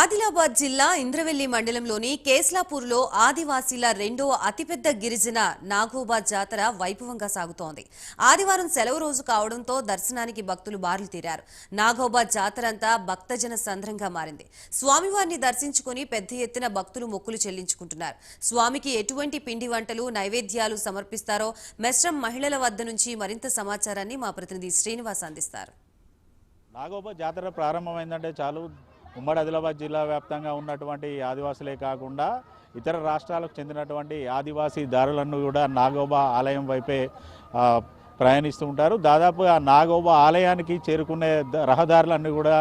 ఆదిలాబాద్ జిల్లా ఇంద్రవెల్లి మండలంలోని కేస్లాపూర్లో ఆదివాసీల రెండో అతిపెద్ద గిరిజన నాగోబా జాతర వైభవంగా సాగుతోంది. ఆదివారం సెలవు రోజు కావడంతో దర్శనానికి భక్తులు బారులు తీరారు. నాగోబా జాతర అంతా భక్తజన సంద్రంగా మారింది. స్వామివారిని దర్శించుకుని పెద్ద ఎత్తున భక్తులు మొక్కులు చెల్లించుకుంటున్నారు. స్వామికి ఎటువంటి పిండి వంటలు నైవేద్యాలు సమర్పిస్తారో మెస్రం మహిళల వద్ద నుంచి మరింత సమాచారాన్ని మా ప్రతినిధి శ్రీనివాస్ అందిస్తారు. నాగోబా జాతర ప్రారంభమైందంటే చాలు. ఉమ్మడి ఆదిలాబాద్ జిల్లా వ్యాప్తంగా ఉన్నటువంటి ఆదివాసులే కాకుండా ఇతర రాష్ట్రాలకు చెందినటువంటి ఆదివాసీ దారులను కూడా నాగోబా ఆలయం వైపే ప్రయాణిస్తూ ఉంటారు. దాదాపు ఆ నాగోబా ఆలయానికి చేరుకునే ద- రహదారులన్నీ కూడా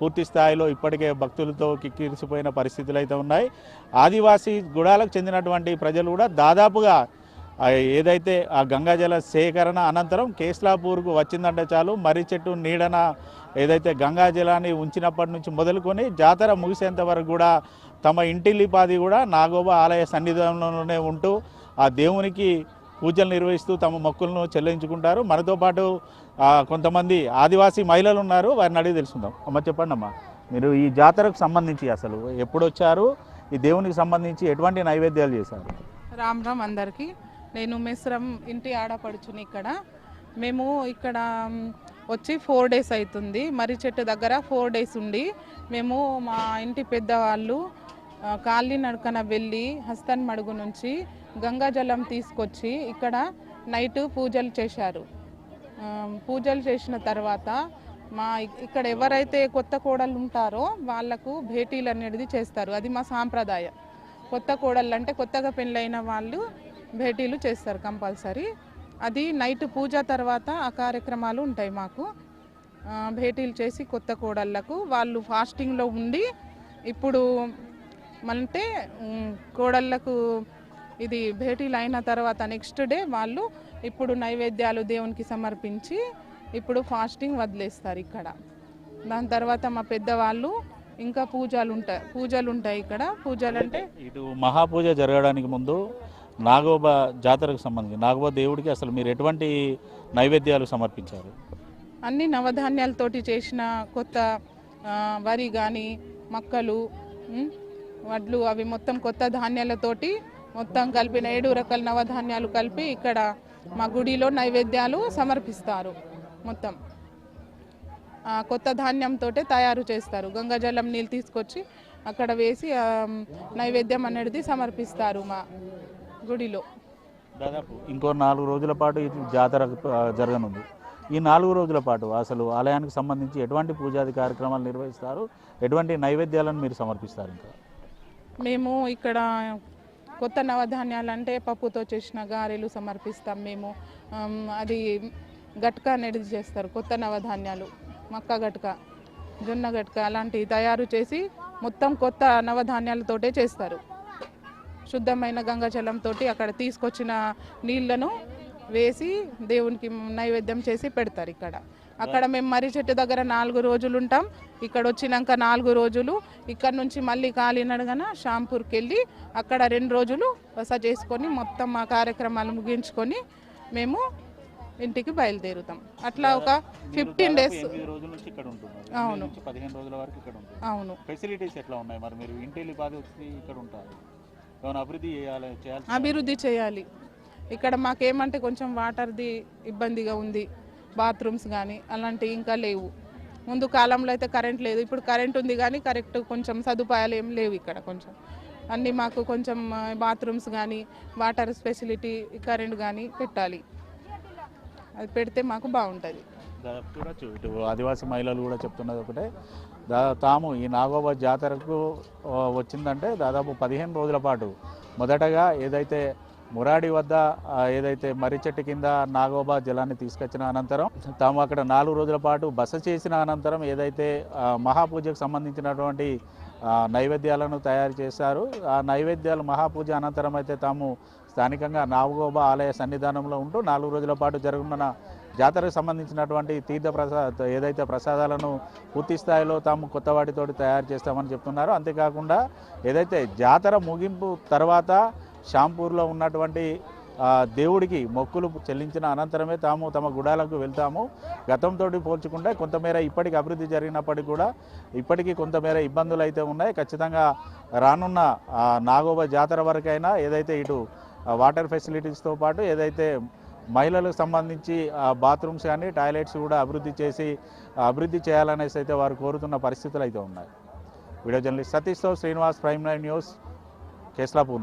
పూర్తి స్థాయిలో ఇప్పటికే భక్తులతో కిక్కిరిసిపోయిన పరిస్థితులు అయితే ఉన్నాయి. ఆదివాసీ గుడాలకు చెందినటువంటి ప్రజలు కూడా దాదాపుగా ఏదైతే ఆ గంగాజల సేకరణ అనంతరం కేస్లాపూర్కు వచ్చిందంటే చాలు. మర్రి చెట్టు నీడన ఏదైతే గంగాజలాన్ని ఉంచినప్పటి నుంచి మొదలుకొని జాతర ముగిసేంత వరకు కూడా తమ ఇంటిల్లిపాది కూడా నాగోబా ఆలయ సన్నిధానంలోనే ఉంటూ ఆ దేవునికి పూజలు నిర్వహిస్తూ తమ మొక్కులను చెల్లించుకుంటారు. మనతో పాటు కొంతమంది ఆదివాసీ మహిళలు ఉన్నారు. వారిని అడిగి తెలుసుకుందాం. అమ్మ చెప్పండి అమ్మా మీరు ఈ జాతరకు సంబంధించి అసలు ఎప్పుడు వచ్చారు ఈ దేవునికి సంబంధించి ఎటువంటి నైవేద్యాలు చేశారు? రామ్ రామ్ అందరికీ. నేను మిశ్రం ఇంటి ఆడపడుచుని ఇక్కడ. మేము ఇక్కడ వచ్చి ఫోర్ డేస్ అవుతుంది మర్రి చెట్టు దగ్గర ఫోర్ డేస్ ఉండి మేము మా ఇంటి పెద్దవాళ్ళు కాళ్ళి నడకన వెళ్ళి హస్తన్ మడుగు నుంచి గంగాజలం తీసుకొచ్చి ఇక్కడ నైట్ పూజలు చేశారు. పూజలు చేసిన తర్వాత మా ఇక్కడ ఎవరైతే కొత్త కోడలు ఉంటారో వాళ్ళకు భేటీలు అనేది చేస్తారు. అది మా సాంప్రదాయం. కొత్త కోడళ్ళు అంటే కొత్తగా పెళ్ళైన వాళ్ళు భేటీలు చేస్తారు కంపల్సరీ. అది నైట్ పూజ తర్వాత ఆ కార్యక్రమాలు ఉంటాయి మాకు. భేటీలు చేసి కొత్త కోడళ్ళకు వాళ్ళు ఫాస్టింగ్లో ఉండి ఇప్పుడు అంటే కోడళ్ళకు కోడళ్ళకు ఇది భేటీలు అయిన తర్వాత నెక్స్ట్ డే వాళ్ళు ఇప్పుడు నైవేద్యాలు దేవునికి సమర్పించి ఇప్పుడు ఫాస్టింగ్ వదిలేస్తారు ఇక్కడ. దాని తర్వాత మా పెద్దవాళ్ళు ఇంకా పూజలు ఉంటాయి పూజలు ఉంటాయి ఇక్కడ. పూజలు అంటే ఇటు మహాపూజ జరగడానికి ముందు నాగోబా జాతరకు సంబంధించి నాగోబ దేవుడికి అసలు మీరు ఎటువంటి నైవేద్యాలు సమర్పించారు? అన్ని నవధాన్యాలతోటి చేసిన కొత్త వరి కానీ మక్కలు వడ్లు అవి మొత్తం కొత్త ధాన్యాలతోటి మొత్తం కలిపిన ఏడు రకాల నవధాన్యాలు కలిపి ఇక్కడ మా గుడిలో నైవేద్యాలు సమర్పిస్తారు మొత్తం. కొత్త ధాన్యంతో తయారు చేస్తారు. గంగాజలం నీళ్ళు తీసుకొచ్చి అక్కడ వేసి నైవేద్యం అనేది సమర్పిస్తారు మా గుడిలో. దాదాపు ఇంకో నాలుగు రోజుల పాటు ఈ జాతర జరగనుంది. ఈ నాలుగు రోజుల పాటు అసలు ఆలయానికి సంబంధించి ఎటువంటి పూజాది కార్యక్రమాలు నిర్వహిస్తారు? ఎటువంటి నైవేద్యాలను మీరు సమర్పిస్తారు ఇంకా? మేము ఇక్కడ కొత్త నవధాన్యాలు అంటే పప్పుతో చేసిన గారెలు సమర్పిస్తాం మేము. అది గట్క అనేది చేస్తారు కొత్త నవధాన్యాలు మక్క గట్క జొన్న గట్క అలాంటివి తయారు చేసి మొత్తం కొత్త నవధాన్యాలతోటే చేస్తారు. శుద్ధమైన గంగాజలంతో అక్కడ తీసుకొచ్చిన నీళ్ళను వేసి దేవునికి నైవేద్యం చేసి పెడతారు ఇక్కడ. అక్కడ మేము మర్రి చెట్టు దగ్గర నాలుగు రోజులు ఉంటాం. ఇక్కడ వచ్చినాక నాలుగు రోజులు. ఇక్కడ నుంచి మళ్ళీ కాలినడగన షాంపూర్కి వెళ్ళి అక్కడ రెండు రోజులు బస చేసుకొని మొత్తం మా కార్యక్రమాలు ముగించుకొని మేము ఇంటికి బయలుదేరుతాం. అట్లా ఒక ఫిఫ్టీన్ డేస్ అవును. అవును. ఫెసిలిటీస్ ఎట్లా ఉన్నాయి? మరి మీరు ఇంటి పాది వచ్చి ఇక్కడ ఉంటారు. అభివృద్ధి చేయాలి అభివృద్ధి చేయాలి. ఇక్కడ మాకేమంటే కొంచెం వాటర్ది ఇబ్బందిగా ఉంది బాత్రూమ్స్ కానీ అలాంటివి ఇంకా లేవు. ముందు కాలంలో అయితే కరెంట్ లేదు ఇప్పుడు కరెంట్ ఉంది కానీ కరెక్ట్ కొంచెం సదుపాయాలు ఏం లేవు ఇక్కడ కొంచెం. అన్నీ మాకు కొంచెం బాత్రూమ్స్ కానీ వాటర్ ఫెసిలిటీ కరెంట్ కానీ పెట్టాలి. అది పెడితే మాకు బాగుంటుంది. దాదాపు చూడొచ్చు ఇటు ఆదివాసీ మహిళలు కూడా చెప్తున్నది ఒకటే. దా తాము ఈ నాగోబా జాతరకు వచ్చిందంటే దాదాపు పదిహేను రోజుల పాటు. మొదటగా ఏదైతే మురాడి వద్ద ఏదైతే మర్రి చెట్టు కింద నాగోబా జలాన్ని తీసుకొచ్చిన అనంతరం తాము అక్కడ నాలుగు రోజుల పాటు బస చేసిన అనంతరం ఏదైతే మహాపూజకు సంబంధించినటువంటి నైవేద్యాలను తయారు చేశారు. ఆ నైవేద్యాలు మహాపూజ అనంతరం అయితే తాము స్థానికంగా నాగోబా ఆలయ సన్నిధానంలో ఉంటూ నాలుగు రోజుల పాటు జరుగుతున్న జాతరకు సంబంధించినటువంటి తీర్థ ప్రసాద ఏదైతే ప్రసాదాలను పూర్తి స్థాయిలో తాము కొత్త వాటితోటి తయారు చేస్తామని చెప్తున్నారు. అంతేకాకుండా ఏదైతే జాతర ముగింపు తర్వాత షాంపూర్లో ఉన్నటువంటి దేవుడికి మొక్కులు చెల్లించిన అనంతరమే తాము తమ గుడాలకు వెళ్తాము. గతంతో పోల్చుకుంటే కొంతమేర ఇప్పటికి అభివృద్ధి జరిగినప్పటికీ కూడా ఇప్పటికీ కొంతమేర ఇబ్బందులు అయితే ఉన్నాయి. ఖచ్చితంగా రానున్న ఆ, నాగోబా జాతర వరకైనా ఏదైతే ఇటు వాటర్ ఫెసిలిటీస్తో పాటు ఏదైతే మహిళలకు సంబంధించి ఆ, బాత్రూమ్స్ కానీ టాయిలెట్స్ కూడా అభివృద్ధి చేసి అభివృద్ధి చేయాలనేసి అయితే వారు కోరుతున్న పరిస్థితులు అయితే ఉన్నాయి. Video journalist సతీష్తో Srinivas prime line news Keslapur